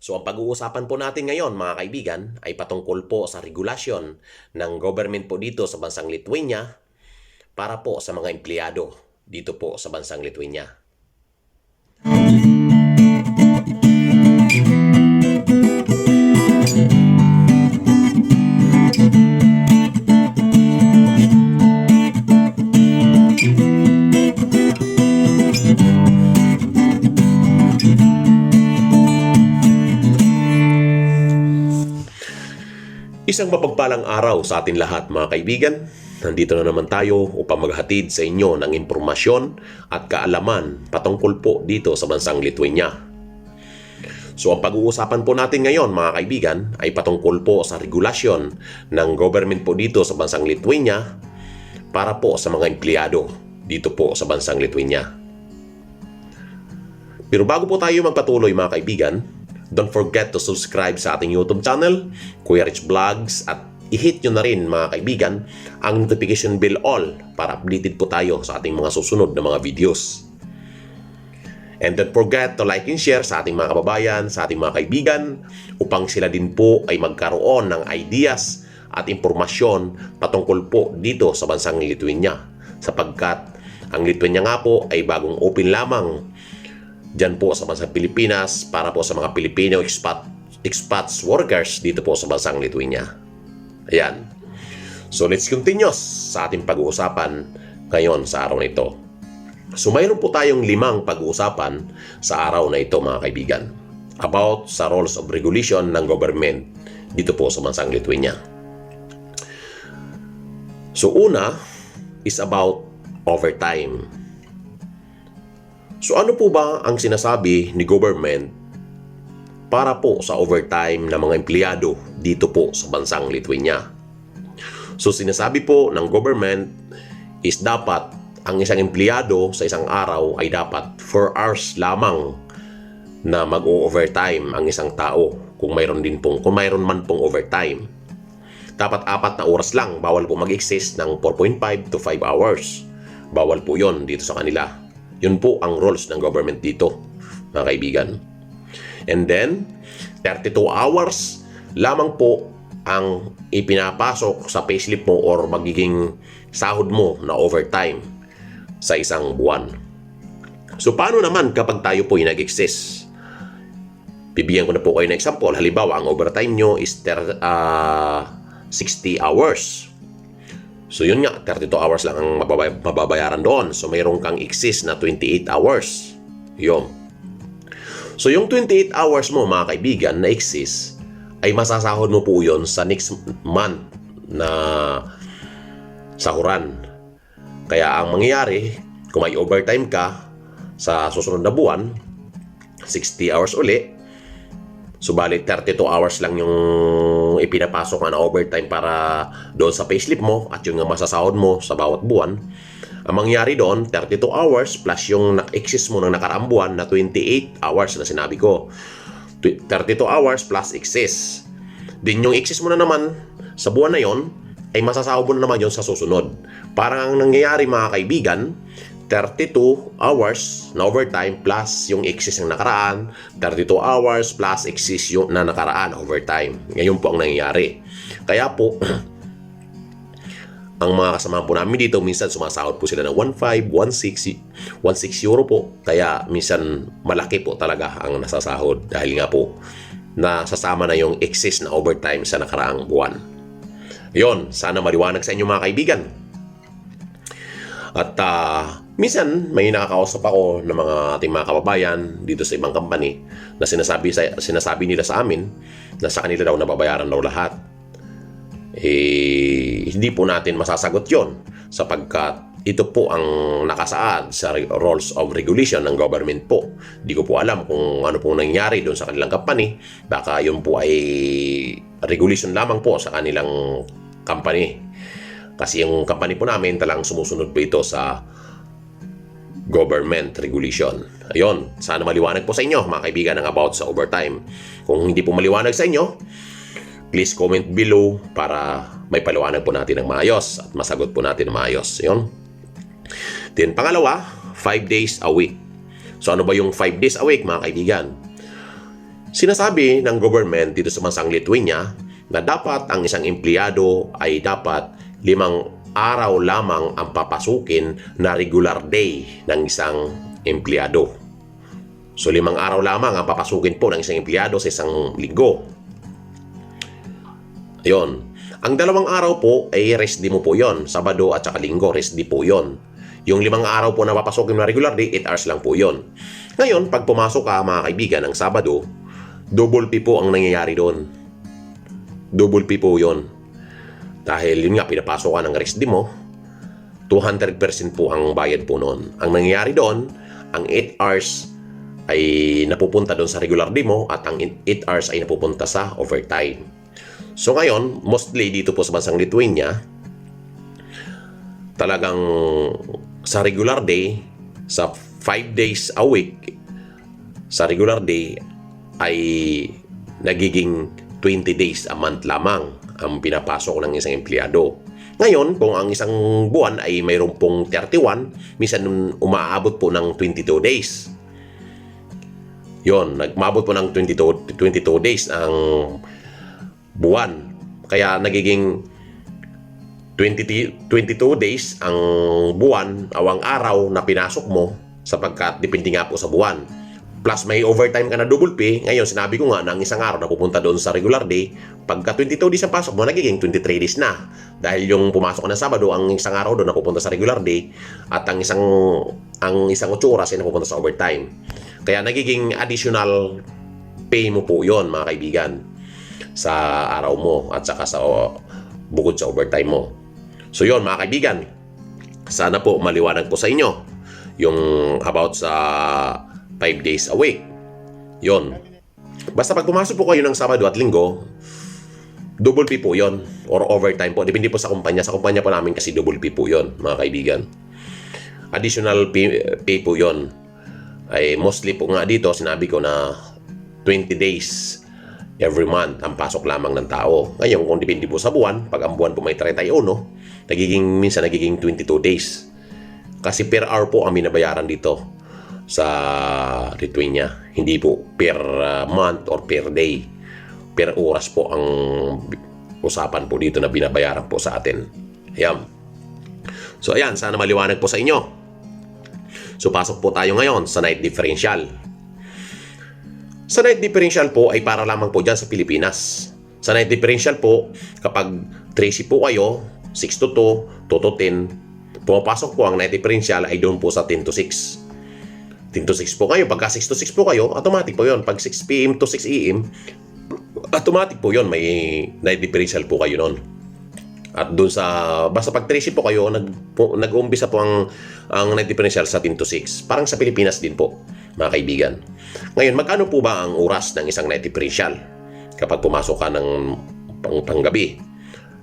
So ang pag-uusapan po natin ngayon mga kaibigan ay patungkol po sa regulasyon ng government po dito sa bansang Lithuania para po sa mga empleyado dito po sa bansang Lithuania. Isang mapagpalang araw sa atin lahat mga kaibigan. Nandito na naman tayo upang maghatid sa inyo ng impormasyon at kaalaman patungkol po dito sa bansang Lithuania. So ang pag-uusapan po natin ngayon mga kaibigan ay patungkol po sa regulasyon ng government po dito sa bansang Lithuania para po sa mga empleyado dito po sa bansang Lithuania. Pero bago po tayo magpatuloy mga kaibigan, don't forget to subscribe sa ating YouTube channel, Kuya Rich Vlogs, at i-hit nyo na rin mga kaibigan ang notification bell all para updated po tayo sa ating mga susunod na mga videos. And don't forget to like and share sa ating mga kababayan, sa ating mga kaibigan, upang sila din po ay magkaroon ng ideas at impormasyon patungkol po dito sa bansang Lithuania. Sapagkat ang Lithuania nga po ay bagong open lamang dyan po sa bansang Pilipinas para po sa mga Pilipino expat, expats workers dito po sa bansang Lithuania. Ayan. So let's continue sa ating pag-uusapan ngayon sa araw na ito. So mayroon po tayong limang pag-uusapan sa araw na ito mga kaibigan about sa rules of regulation ng government dito po sa bansang Lithuania. So una is about overtime. So ano po ba ang sinasabi ni government para po sa overtime ng mga empleyado dito po sa bansang Lithuania? So sinasabi po ng government is dapat ang isang empleyado sa isang araw ay dapat 4 hours lamang na mag-overtime ang isang tao kung mayroon din pong kung mayroon man pong overtime. Dapat apat na oras lang, bawal po mag-exist ng 4.5 to 5 hours. Bawal po 'yon dito sa kanila. Yun po ang rules ng government dito, mga kaibigan. And then, 32 hours lamang po ang ipinapasok sa payslip mo or magiging sahod mo na overtime sa isang buwan. So, paano naman kapag tayo po ay nag-exist? Bibigyan ko na po kayo ng example. Halimbawa, ang overtime nyo is ter, ah, 60 hours. So yun nga, 32 hours lang ang mababay- mababayaran doon. So mayroon kang exist na 28 hours. Yun. So yung 28 hours mo mga kaibigan na exist ay masasahod mo po yon sa next month na sahuran. Kaya ang mangyayari, kung may overtime ka sa susunod na buwan, 60 hours uli, Subalit 32 hours lang yung ipinapasok nga na overtime para doon sa payslip mo at yung masasahod mo sa bawat buwan. Ang mangyari doon, 32 hours plus yung exist mo ng nakaraang buwan na 28 hours na sinabi ko. Tw- 32 hours plus excess. Din yung excess mo na naman sa buwan na yon ay masasahod mo na naman yon sa susunod. Parang ang nangyayari mga kaibigan, 32 hours na overtime plus yung excess ng nakaraan, 32 hours plus excess yung na nakaraan overtime. Ngayon po ang nangyayari. Kaya po, ang mga kasama po namin dito, minsan sumasahod po sila ng 1.5, 1.6, 1.6 euro po. Kaya minsan malaki po talaga ang nasasahod dahil nga po nasasama na yung excess na overtime sa nakaraang buwan. Yon, sana maliwanag sa inyo mga kaibigan. At ah, minsan may nakakausap ako ng mga ating mga kababayan dito sa ibang company na sinasabi sa sinasabi nila sa amin na sa kanila daw nababayaran daw lahat. Eh hindi po natin masasagot 'yon sapagkat ito po ang nakasaad sa rules of regulation ng government po. Di ko po alam kung ano po nangyari doon sa kanilang company. Baka yun po ay regulation lamang po sa kanilang company. Kasi yung company po namin talang sumusunod po ito sa government regulation. Ayun, sana maliwanag po sa inyo mga kaibigan ng about sa overtime. Kung hindi po maliwanag sa inyo, please comment below para may paliwanag po natin ng maayos at masagot po natin ng maayos. Ayun. Then pangalawa, 5 days a week. So ano ba yung 5 days a week mga kaibigan? Sinasabi ng government dito sa bansang Lithuania na dapat ang isang empleyado ay dapat limang araw lamang ang papasukin na regular day ng isang empleyado. So limang araw lamang ang papasukin po ng isang empleyado sa isang linggo. Yon. Ang dalawang araw po ay rest day mo po yon. Sabado at saka linggo, rest day po yon. Yung limang araw po na papasokin na regular day, 8 hours lang po yon. Ngayon, pag pumasok ka mga kaibigan ng Sabado, double P po ang nangyayari doon. Double P po yon. Dahil yun nga, pinapasok ka ng day mo, 200% po ang bayad po noon. Ang nangyayari doon, ang 8 hours ay napupunta doon sa regular day mo at ang 8 hours ay napupunta sa overtime. So ngayon, mostly dito po sa bansang Lithuania, talagang sa regular day, sa 5 days a week, sa regular day ay nagiging 20 days a month lamang ang pinapasok ng isang empleyado. Ngayon, kung ang isang buwan ay mayroon pong 31, minsan umaabot po ng 22 days. Yon, nagmabot po ng 22, 22 days ang buwan. Kaya nagiging 20, 22 days ang buwan, awang araw na pinasok mo sapagkat depende nga po sa buwan. Plus may overtime ka na double pay. Ngayon, sinabi ko nga na ang isang araw na pupunta doon sa regular day, pagka 22 days ang pasok mo, nagiging 23 days na. Dahil yung pumasok ng Sabado, ang isang araw doon na pupunta sa regular day, at ang isang ang isang 8 oras ay napupunta sa overtime. Kaya nagiging additional pay mo po yon mga kaibigan sa araw mo at saka sa o, bukod sa overtime mo. So yon mga kaibigan, sana po maliwanag po sa inyo yung about sa 5 days a week. Yon. Basta pag pumasok po kayo ng Sabado at Linggo, double P po yon or overtime po. Depende po sa kumpanya. Sa kumpanya po namin kasi double P po yon mga kaibigan. Additional pay, pay po yon ay mostly po nga dito sinabi ko na 20 days every month ang pasok lamang ng tao. Ngayon, kung depende po sa buwan, pag ang buwan po may 31, nagiging, minsan nagiging 22 days. Kasi per hour po ang binabayaran dito sa Lithuania. Hindi po per uh, month or per day. Per oras po ang usapan po dito na binabayaran po sa atin. Ayan. So ayan, sana maliwanag po sa inyo. So pasok po tayo ngayon sa night differential. Sa night differential po ay para lamang po dyan sa Pilipinas. Sa night differential po, kapag 3 po kayo, 6 to 2, 2 to 10, pumapasok po ang night differential ay doon po sa 10 to 6. 10 to 6 po kayo. Pagka 6 to 6 po kayo, automatic po yon. Pag 6 p.m. to 6 a.m., automatic po yon. May night differential po kayo noon. At doon sa, basta pag 3 po kayo, nag, po, nag-umpisa po ang, ang night differential sa 10 to 6. Parang sa Pilipinas din po, mga kaibigan. Ngayon, magkano po ba ang oras ng isang night differential kapag pumasok ka ng pang, panggabi?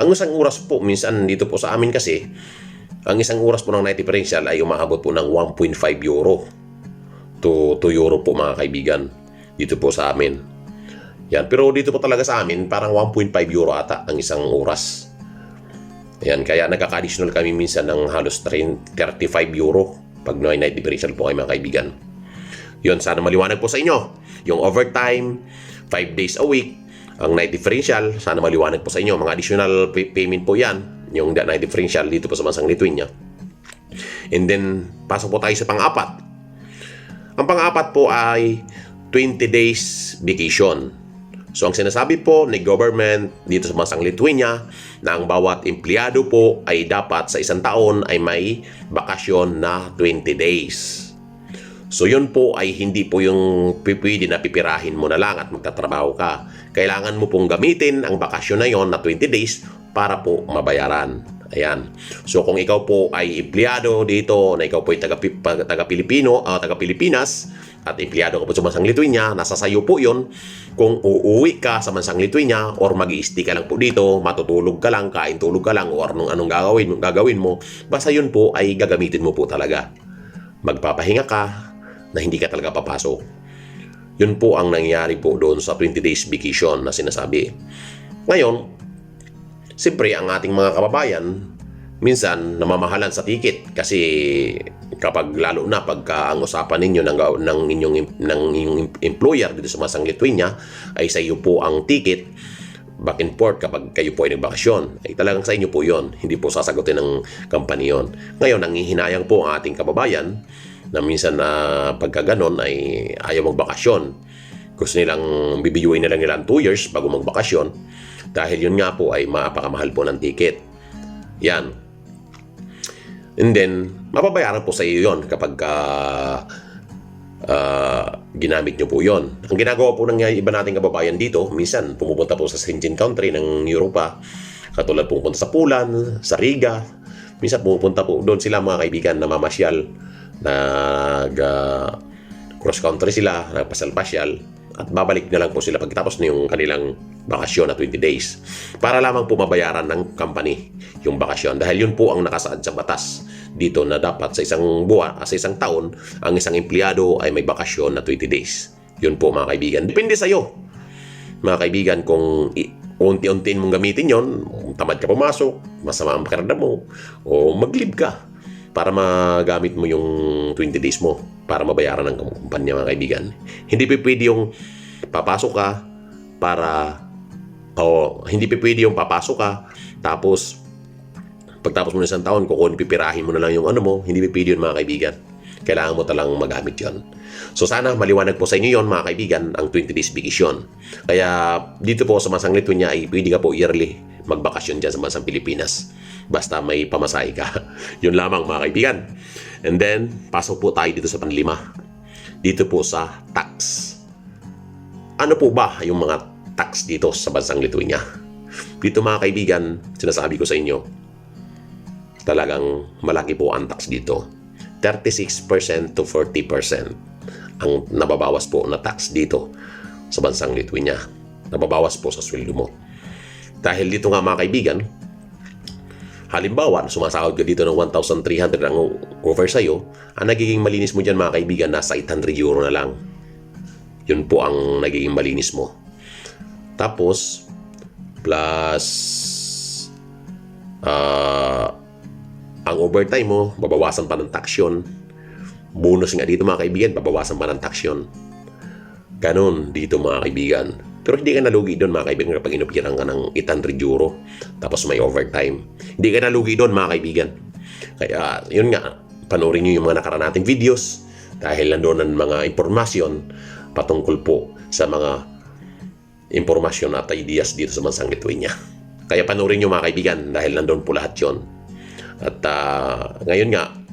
Ang isang oras po, minsan dito po sa amin kasi, ang isang oras po ng night differential ay umaabot po ng 1.5 euro to 2 euro po mga kaibigan dito po sa amin. Yan, pero dito po talaga sa amin, parang 1.5 euro ata ang isang oras. Yan, kaya nagkaka-additional kami minsan ng halos 30, 35 euro pag no night differential po kayo mga kaibigan. Yun, sana maliwanag po sa inyo. Yung overtime, 5 days a week, ang night differential, sana maliwanag po sa inyo. Mga additional pay- payment po yan, yung night differential dito po sa bansang Lithuania. And then, pasok po tayo sa pang-apat. Ang pang-apat po ay 20 days vacation. So ang sinasabi po ni government dito sa bansang Lithuania na ang bawat empleyado po ay dapat sa isang taon ay may bakasyon na 20 days. So yun po ay hindi po yung pwede na pipirahin mo na lang at magtatrabaho ka. Kailangan mo pong gamitin ang bakasyon na yon na 20 days para po mabayaran. Ayan. So kung ikaw po ay empleyado dito, na ikaw po ay taga, taga uh, taga Pilipinas, at empleyado ka po sa bansang Lithuania, nasa sayo po yon kung uuwi ka sa bansang Lithuania or mag stay ka lang po dito, matutulog ka lang, kain tulog ka lang, or anong, anong gagawin, gagawin mo, basta yun po ay gagamitin mo po talaga. Magpapahinga ka na hindi ka talaga papasok. Yun po ang nangyari po doon sa 20 days vacation na sinasabi. Ngayon, Siyempre, ang ating mga kababayan, minsan namamahalan sa ticket. Kasi kapag lalo na pagka ang usapan ninyo ng, ng inyong ng inyong employer dito sa Masang Lithuania ay sa iyo po ang ticket back and forth kapag kayo po ay nagbakasyon. Ay talagang sa inyo po yon Hindi po sasagutin ng company yon Ngayon, nangihinayang po ang ating kababayan na minsan na pagka ganon ay ayaw magbakasyon. Gusto nilang bibiyuin na lang nila 2 years bago magbakasyon dahil yun nga po ay mapakamahal po ng ticket. Yan. And then, mapabayaran po sa iyo yon kapag ah, ah, ginamit nyo po yon. Ang ginagawa po ng iba nating kababayan dito, minsan pumupunta po sa Schengen country ng Europa, katulad pumupunta sa Poland, sa Riga, minsan pumupunta po doon sila mga kaibigan na mamasyal, nag ah, cross country sila, nagpasal-pasyal, at babalik na lang po sila pagkatapos na yung kanilang bakasyon na 20 days para lamang po mabayaran ng company yung bakasyon dahil yun po ang nakasaad sa batas dito na dapat sa isang buwan, sa isang taon, ang isang empleyado ay may bakasyon na 20 days. Yun po mga kaibigan. Depende sa iyo. Mga kaibigan, kung unti-untiin mong gamitin yon, tamad ka pumasok, masama ang pakiramdam mo, o mag-leave ka para magamit mo yung 20 days mo para mabayaran ng kumpanya mga kaibigan. Hindi pa pwede yung papasok ka para o hindi pa pwede yung papasok ka tapos pagtapos mo ng isang taon, kukunin, pipirahin mo na lang yung ano mo, hindi pa pwede yun mga kaibigan. Kailangan mo talang magamit yon. So sana maliwanag po sa inyo yon mga kaibigan ang 20 days vacation. Kaya dito po sa Masang Lithuania ay pwede ka po yearly magbakasyon dyan sa Masang Pilipinas. Basta may pamasahe ka. yun lamang mga kaibigan. And then, pasok po tayo dito sa panlima. Dito po sa tax. Ano po ba yung mga tax dito sa bansang Lithuania? Dito mga kaibigan, sinasabi ko sa inyo, talagang malaki po ang tax dito. 36% to 40% ang nababawas po na tax dito sa bansang Lithuania. Nababawas po sa sweldo mo. Dahil dito nga mga kaibigan, halimbawa, sumasahod ka dito ng 1,300 ang over sa'yo, ang nagiging malinis mo dyan mga kaibigan, nasa 800 euro na lang. Yun po ang nagiging malinis mo. Tapos, plus ah ang overtime mo, babawasan pa ng tax yun. Bonus nga dito mga kaibigan, babawasan pa ng tax yun. Ganon dito mga kaibigan. Pero hindi ka nalugi doon mga kaibigan kapag inupiran ka ng 800 euro tapos may overtime. Hindi ka nalugi doon mga kaibigan. Kaya yun nga, panoorin nyo yung mga nakaraan nating videos dahil nandoon ang mga impormasyon patungkol po sa mga impormasyon at ideas dito sa bansang Lithuania. Kaya panoorin nyo mga kaibigan dahil nandoon po lahat yon. At ah, ngayon nga,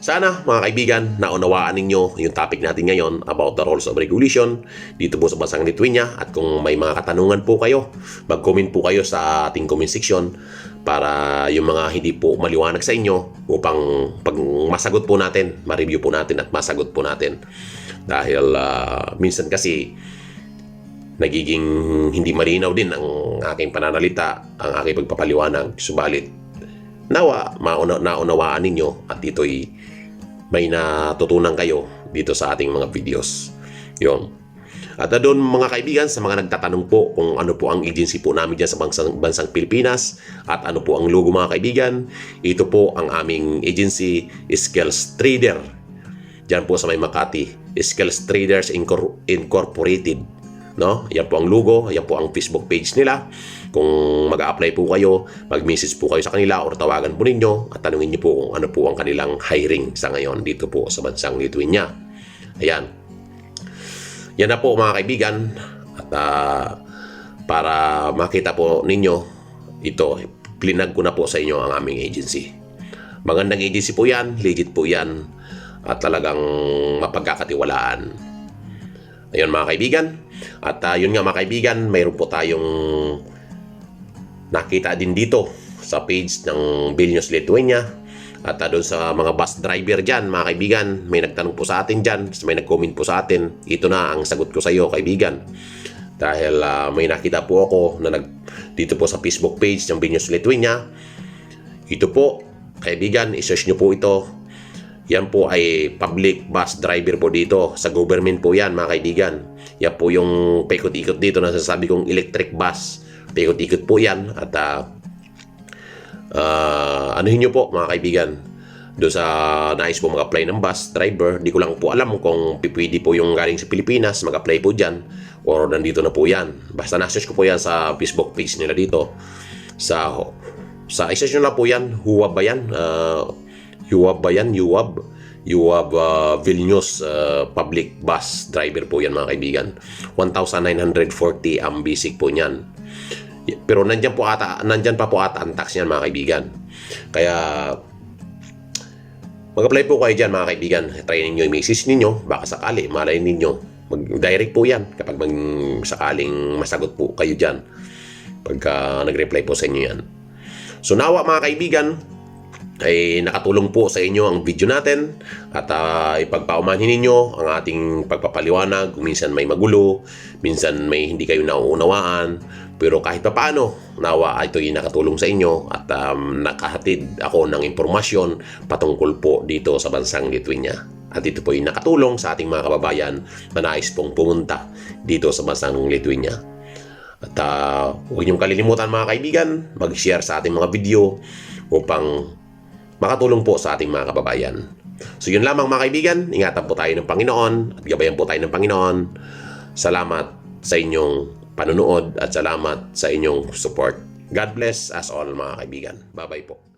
sana mga kaibigan, naunawaan ninyo yung topic natin ngayon about the rules of regulation dito po sa bansang Lithuania at kung may mga katanungan po kayo, mag-comment po kayo sa ating comment section para yung mga hindi po maliwanag sa inyo upang pag masagot po natin, ma-review po natin at masagot po natin. Dahil ah, minsan kasi nagiging hindi malinaw din ang aking pananalita, ang aking pagpapaliwanag. Subalit, nawa, mauna, naunawaan ninyo at ito'y may natutunan kayo dito sa ating mga videos. Yon. At doon mga kaibigan, sa mga nagtatanong po kung ano po ang agency po namin dyan sa bansang, bansang Pilipinas at ano po ang logo mga kaibigan, ito po ang aming agency, Skills Trader. Diyan po sa may Makati, Skills Traders Incor- Incorporated. No? Yan po ang logo, yan po ang Facebook page nila. Kung mag-apply po kayo, mag-message po kayo sa kanila or tawagan po ninyo at tanungin niyo po kung ano po ang kanilang hiring sa ngayon dito po sa bansang Lithuania. Ayan. Yan na po mga kaibigan. At ah, para makita po ninyo ito, plinag ko na po sa inyo ang aming agency. Magandang agency po yan, legit po yan, at talagang mapagkakatiwalaan. Ayun mga kaibigan. At ah, yun nga mga kaibigan, mayroon po tayong nakita din dito sa page ng Vilnius Lithuania. At uh, doon sa mga bus driver dyan, mga kaibigan, may nagtanong po sa atin dyan, may nag-comment po sa atin. Ito na ang sagot ko sa iyo, kaibigan. Dahil ah, may nakita po ako na nag, dito po sa Facebook page ng Vilnius Lithuania. Ito po, kaibigan, isearch nyo po ito. Yan po ay public bus driver po dito. Sa government po yan, mga kaibigan. Yan po yung paikot-ikot dito na sasabi kong electric bus. Paikot-ikot po yan. At uh, uh, anuhin nyo po, mga kaibigan. do sa nais po mag-apply ng bus driver. Di ko lang po alam kung pipwede po yung galing sa Pilipinas, mag-apply po dyan or nandito na po yan. Basta na-search ko po yan sa Facebook page nila dito. Sa sa isa nyo na po yan, Huwab ba yan? Uh, Huwab ba yan? Huwab? Huwab uh, Vilnius uh, public bus driver po yan mga kaibigan. 1,940 ang basic po niyan. Pero nandyan po ata, nandyan pa po ata ang tax niyan mga kaibigan. Kaya Mag-apply po kayo dyan mga kaibigan. Try ninyo yung misis ninyo. Baka sakali, malay ninyo. Mag-direct po yan kapag mag sakaling masagot po kayo dyan. Pagka nag-reply po sa inyo yan. So nawa mga kaibigan, ay nakatulong po sa inyo ang video natin at uh, ipagpaumanhin ninyo ang ating pagpapaliwanag. Kung minsan may magulo, minsan may hindi kayo nauunawaan pero kahit pa paano nawa ito'y nakatulong sa inyo at um, nakahatid ako ng impormasyon patungkol po dito sa bansang Lithuania. At ito po ay nakatulong sa ating mga kababayan na nais pong pumunta dito sa bansang Lithuania. At uh, huwag niyong kalilimutan mga kaibigan mag-share sa ating mga video upang makatulong po sa ating mga kababayan. So yun lamang mga kaibigan, ingatan po tayo ng Panginoon at gabayan po tayo ng Panginoon. Salamat sa inyong panunood at salamat sa inyong support. God bless us all mga kaibigan. Bye-bye po.